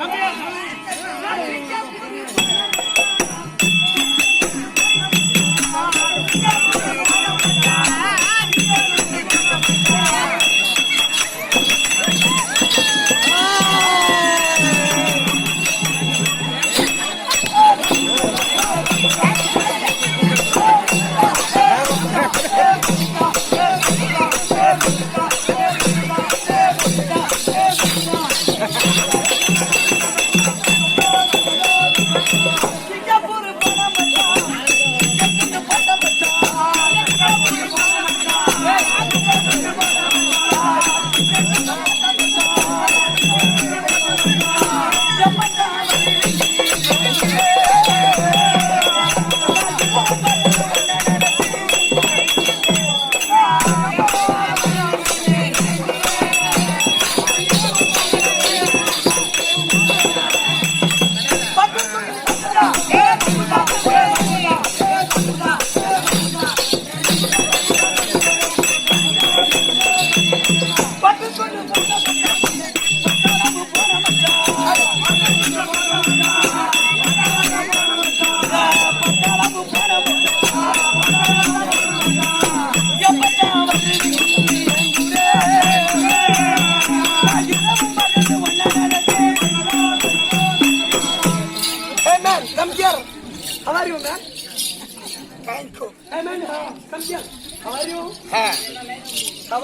Amém.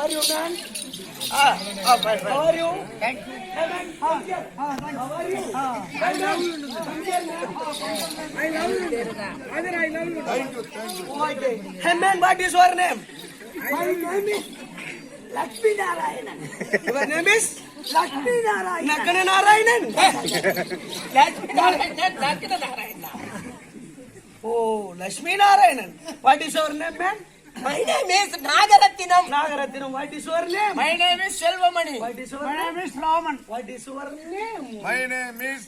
Are you, man? Ah, oh, fine, fine. How are you? Thank you. Hey man, come here. How are you? Hey man, come here, man. I love you. Father, I love you. Thank you, thank you. Okay. Hey man, what is your name? My name is Lakshmi Narayanan. Your name is? Lakshmi Narayanan. Nakana Narayanan. Oh, Lakshmi Narayanan. What is your name, man? My name is Nagaratinam. Nagaratinam. What is your name? My name is Selvamani. What is your name? is Raman. What is your name? My name is.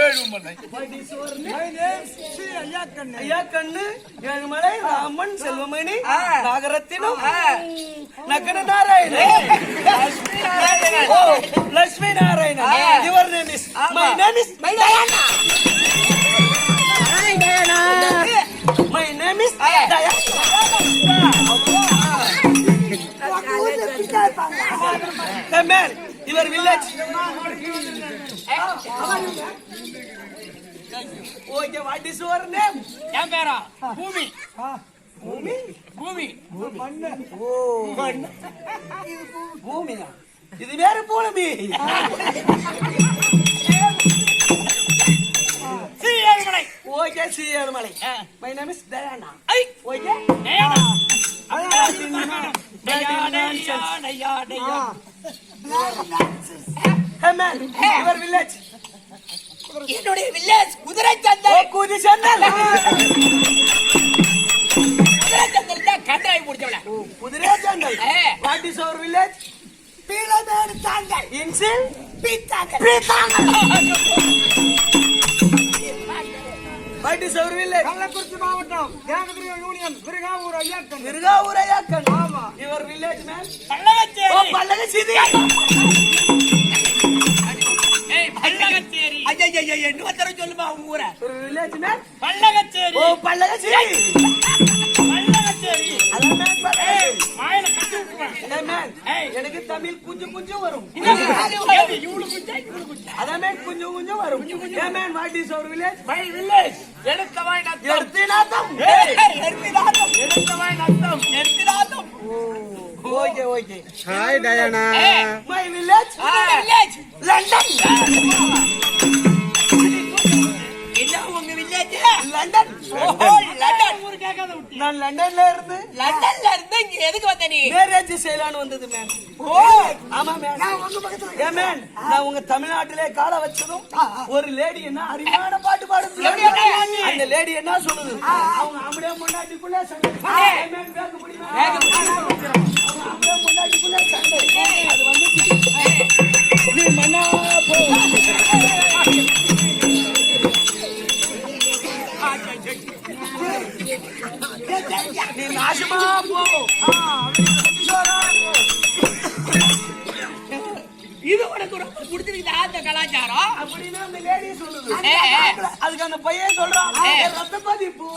Ezhumalai What is your name? My name is Sri Ayyakannu. Ayyakannu, Ezhumalai, Raman, Selvamani, Nagarathinam, நக்கன Narayanan. Oh, Lakshmi Narayanan. Your name is? My name is? My Diana. My name is? Man, your village. Okay, what is your name? என் பேரா பூமி பூமி பூமி ஓ பூமியா இது வேற பூமி Ezhumalai okay சீரமலை my name is Diana I okay Diana Nonsense. டயா your village. என்னுடைய village குதிரை சந்தை. கூதி சந்தல் குதிரை சந்தையில் தான் கண்டாய் முடிச்சவள குதிரை Santhal. What is our village Peelamedu தாங்கள் இன்சில். பீத்தாங்கள் வாட் அவர் வில்லேஜ் கள்ளக்குறிச்சி மாவட்டம் தேவகிரி யூனியன் விருகாவூர் ஐயாக்கன். மிருகாவுரையாக்கன் யுவர் வில்லேஜ் மேன் ஓ பல்லவச்சேரி பல்லக சிதி ஏய் பல்லவச்சேரி ஐயா இன்னும் தர சொல்லுமா உங்க ஊரை? ஒரு வில்லேஜ் மேன் பல்லவச்சேரி ஓ பல்லக சிதி பல்லவச்சேரி அதான் மேன் பல்லக ஏய் எனக்கு தமிழ் கொஞ்சம் கொஞ்சம் வரும். மேன் கொஞ்சம் கொஞ்சம் வரும். is our village? My village. எடுக்கவாய் நத்தம். எடுத்தினாத்தம் ஏய் எடுத்தினாத்தம் எடுக்கவாய் நத்தம். எடுத்தினாத்தம் ஓகே ஓகே. ஹாய் டயானா ஏய் மை வில்லேஜ். வில்லேஜ். லண்டன். என்ன உங்க வில்லேஜ்? லண்டன். லண்டன். ஊர் கேட்காத விட்டு நான் லண்டன்ல இருந்து லண்டன்ல இருந்து இங்க எதுக்கு வந்த நீ? மேரேஜ் செய்யலான்னு வந்தது மேம் ஓ! ஆமா மேம் ஏன் மேம் நான் உங்க தமிழ்நாட்டிலே கால வச்சதும் ஒரு லேடி என்ன அருமையான பாட்டு பாடுது. அந்த லேடி என்ன சொல்லுது? அவங்க அப்படியே முன்னாடிக்குள்ள சண்டை. சொல்றான் ரத்த பதிப்பு.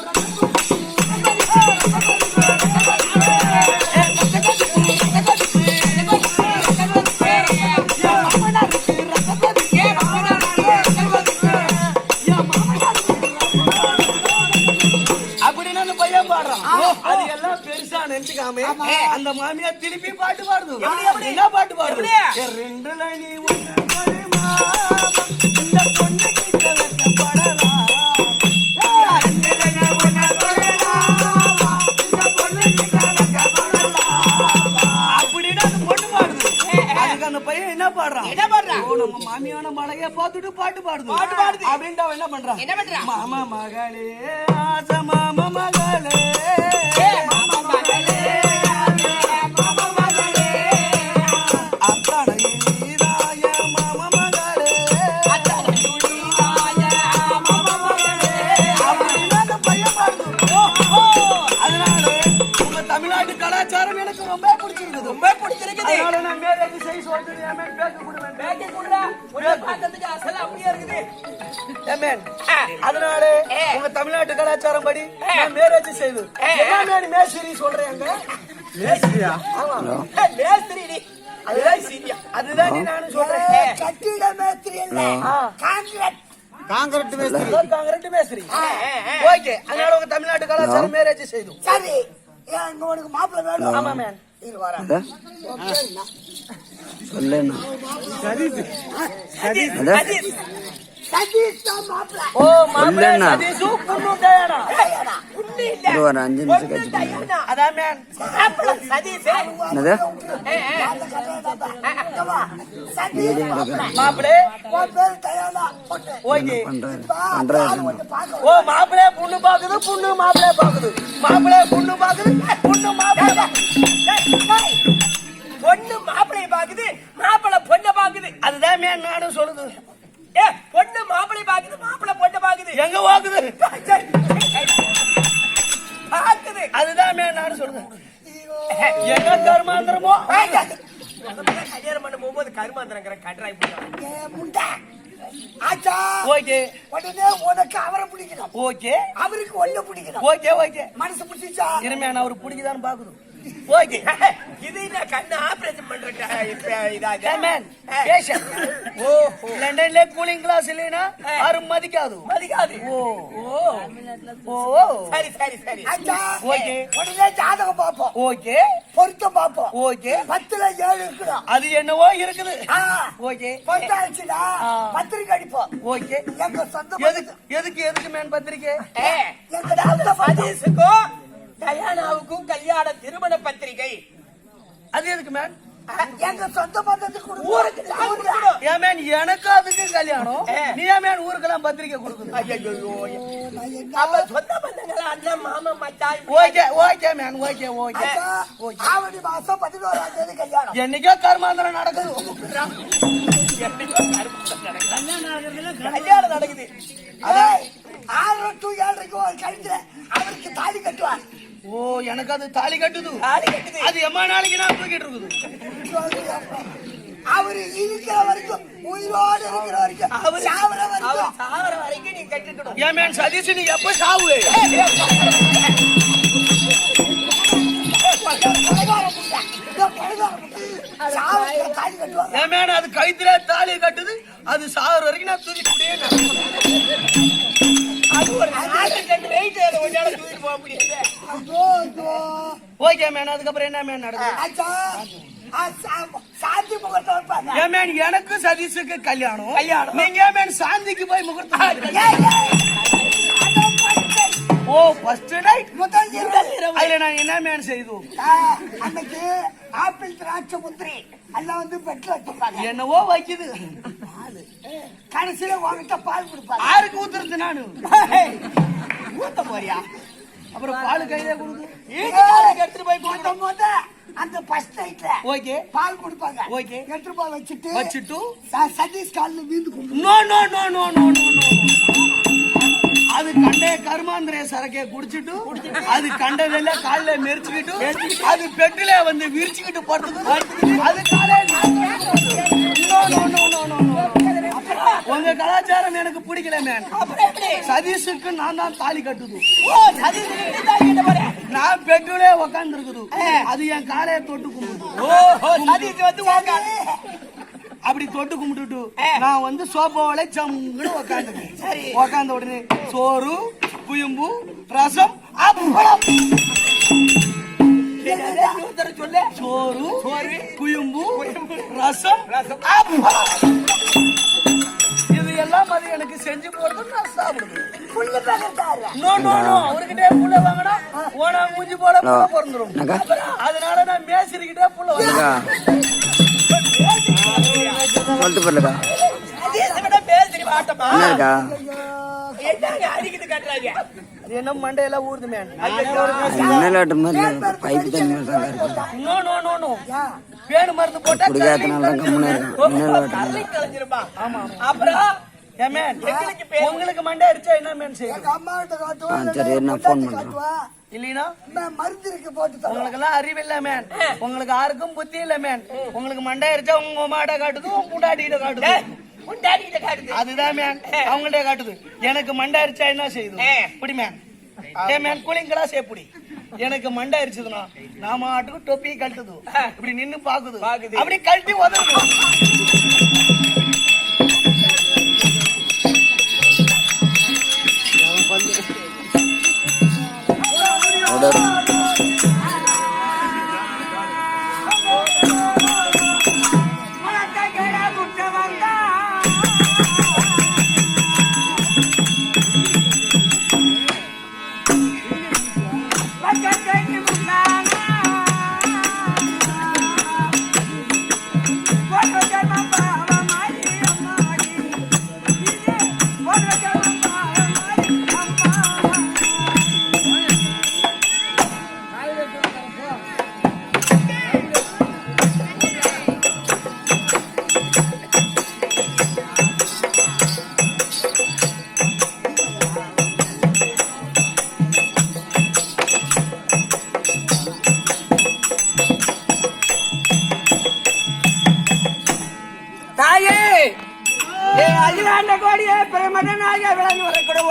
என்ன பண்றான் என்ன பண்றான்? மாமா மகளே கலாச்சாரம் படி மேரேஜ் செய்து. மேரி மேஸ்திரி சொல்றேங்க? மேஸ்திரியா? ஆமா. மேஸ்திரி நீ. அதுதான் சீனியா. அதுதான் நீ நானும் சொல்றேன். கட்டிட மேஸ்திரி இல்ல. ஆ. கான்கிரீட் காங்கிரட் மேஸ்திரி. காங்கிரீட் மேஸ்திரி. ஓகே. அதனால உங்க தமிழ்நாட்டு கலாச்சாரம் மேரேஜ் செய்து சரி. ஏன் உனக்கு மாப்பிள்ளை வேணும். ஆமா மேன் வரேன் சதீஷ், அதான். சதீஷ். ஓ மாப்பிள்ளை இல்லைண்ணா. சதீஷு பொண்ணு ஒரு அஞ்சு நிமிஷம் கழிச்சு. என்னது? ஓ பாக்குது பொண்ணு மாப்பிள்ளை பாக்குது. மாப்பிள்ளை பொண்ணு பாக்குது பொண்ணு டேய். பொண்ணு மாப்பிளைய பாக்குது மாப்பிள்ளை பொண்ணை பாக்குது. அதுதான் மேன் நானும் சொல்லுது. ஏ பொண்ணு மாப்பிளை பாக்குது மாப்பிள்ளை பொண்ணை பாக்குது. எங்க பாக்குது? பாக்குது. அதுதான் நானும் சொல்லுது எங்க கருமாந்திரமோ? கல்யாணம் பண்ண போகும்போது கருமாந்திரங்கிற கட்ராய் முண்டா. ஆச்சா. ஓகே. உடனே உனக்கு அவரை பிடிக்கணும். ஓகே. அவருக்கு ஒண்ணு பிடிக்கணும். Okay okay. மனசு பிடிச்சா இருமையான அவர் பிடிக்குதான்னு பாக்குது ஓகே இது என்ன கண்ணு ஆபரேஷன் பண்ற க- இப்ப இதாக? மேன் பேஷன் ஓ லண்டன்ல கூலிங் கிளாஸ் இல்லைனா யாரும் மதிக்காது. மதிக்காது. ஓ. ஓ. ஓ. சரி சரி சரி. ஆச்சா ஓகே. உடனே ஜாதகம் ஓகே. பொருத்தம் பார்ப்போம். ஓகே. பத்துல ஏழு இருக்கணும் அது என்னவோ இருக்குது. ஓகே. பொருத்தாச்சுடா ஆ. பத்திரிக்கை அடிப்போம். ஓகே. எங்க சொந்த எதுக்கு எதுக்கு மேன் எங்க பத்திரிக்கை. டயானாவுக்கும் கல்யாண திருமண பத்திரிகை. அது எதுக்கு மேன் எங்க சொந்த பந்தத்துக்கு ஊருக்கு. ஏன் மேன் எனக்கு அதுக்கு கல்யாணம். நீ ஏன் மேன் ஊருக்கெல்லாம் பத்திரிக்கை கொடுக்குது? ஐயையோ. அப்ப சொந்த பந்தங்களா அண்ணன் மாமன் மச்சான் okay okay man okay okay. அக்கா, ஓகே. ஆவணி மாசம் பதினோராம் தேதி கல்யாணம். என்னைக்கோ கர்மாந்திரம் நடக்குது. கல்யாணம் நடக்குது. ஏய், ஆறு டு ஏழரைக்கு ஒரு கழுத்துல அவருக்கு தாலி கட்டுவார். ஓ எனக்கு அது தாலி கட்டுது தாலி கட்டுது. அது எம்மா நாளைக்கு நான் தூக்கிட்டு இருக்குது அவரு இருக்கிற வரைக்கும் உயிரோடு இருக்கிற வரைக்கும் அவரு- சாவர வரைக்கும் சாவர வரைக்கும் நீ கட்டிக்கணும் ஏன் மேன் சதீஷ் நீ எப்ப சாவு ஏன் மேன் அது கழுத்துல தாலி கட்டுது அது சாகுற வரைக்கும் நான் தூக்கிட்டு. அது ஒரு தூக்கிட்டு போக. Okay man. அதுக்கப்புறம் என்ன மேன் சா- சாந்தி முகூர்த்தம் ஏன் மேன்? எனக்கு சதீஷுக்கு கல்யாணம். கல்யாணம். நீங்க மேன் சாந்திக்கு போய் முகூர்த்தம். ஓ ஃபர்ஸ்ட் நைட் முதல் இரவு. அதுல நான் என்ன மேன் செய்து? ஆ, அன்னைக்கு ஆப்பிள் திராட்சை முந்திரி எல்லாம் வந்து பெட்ல வச்சிருப்பாங்க. என்னவோ வைக்குது. கடைசியில உங்ககிட்ட பால் கொடுப்பாங்க. யாருக்கு ஊத்துறது நானு. ஊத்த போறியா? அப்புறம் பால் கையில வீட்டுக்காரருக்கு எடுத்துட்டு போய் முத முத அந்த ஃபர்ஸ்ட் நைட்ல ஓகே. பால் கொடுப்பாங்க. ஓகே. எடுத்து போய் வச்சுட்டு வச்சுட்டு? சதீஷ் காலில் வீந்து no no no no no no no. அது கண்டே கருமாந்திர சரக்கே குடிச்சிட்டு அது கண்டதெல்லாம் கால்ல மெரிச்சுக்கிட்டு அது பெட்டில வந்து விரிச்சுக்கிட்டு படுத்துக்கு அது காலே no no no no no. கலாச்சாரம் எனக்கு பிடிக்கல மேன் சதீஷுக்கு நான் தான் தாலி கட்டுது. நான் பெட்ரோலே உக்காந்து இருக்குது அது என் காலையை தொட்டு கும்பிடுது. அப்படி தொட்டு கும்பிட்டுட்டு. நான் வந்து சோபாவில ஜம்முன்னு சரி. உக்காந்த உடனே சோறு குயம்பு ரசம் அப்பளம். சொல்லு. சோறு சோறு குயம்பு ரசம் இது எல்லாம் அது எனக்கு செஞ்சு போடுறது நான் சாப்பிடுவேன். நோ நோ நோ அவர்கிட்ட புள்ள வாங்கினா ஓனா மூஞ்சி போல புள்ள பிறந்துரும். அதனால நான் மேசிரிக்கிட்டே புள்ள சொல்லிட்டு வாட்டமா என்ன இருக்கா என்னங்க அடிக்கிட்டு கட்டுறாங்க? அது என்ன மண்டையில ஊறுது மேன் மாதிரி தண்ணி நோ நோ நோ நோ பேனு மருந்து போட்டா குடிக்காதனால தான் ஆமா. அப்புறம் உங்களுக்கு மண்டை அடிச்சா என்ன மேன் செய்யும் அம்மா கிட்ட காட்டுவா ஆ, சரி, நான் phone பண்றேன். இல்லைனா நான் மருந்து இருக்கு போட்டு உங்களுக்கு எல்லாம் அறிவு இல்ல மேன் உங்களுக்கு யாருக்கும் புத்தி இல்ல மேன் உங்களுக்கு மண்டை அடிச்சா உங்க மாட்டை காட்டுது உங்க முண்டாட்டிகிட்ட காட்டுது. உண்டாடி கிட்ட காட்டுது. அதுதான் மேன் அவங்கள்ட்ட காட்டுது. எனக்கு மண்டை அரிச்சா என்ன செய்யுது. இப்படி மேன் ஏ மேன் கூலிங் கிளாஸ் எப்படி எனக்கு மண்டை அரிச்சதுன்னா நாம ஆட்டுக்கு தொப்பி கழட்டுது. இப்படி நின்னு பாக்குது. பாக்குது. அப்படி கழட்டி உதவுது. Salam.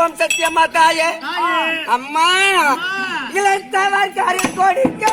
வரக்கூடுவோம் சத்தியம்மா தாயே. அம்மா இளைத்தவர் கரு கொடுக்க.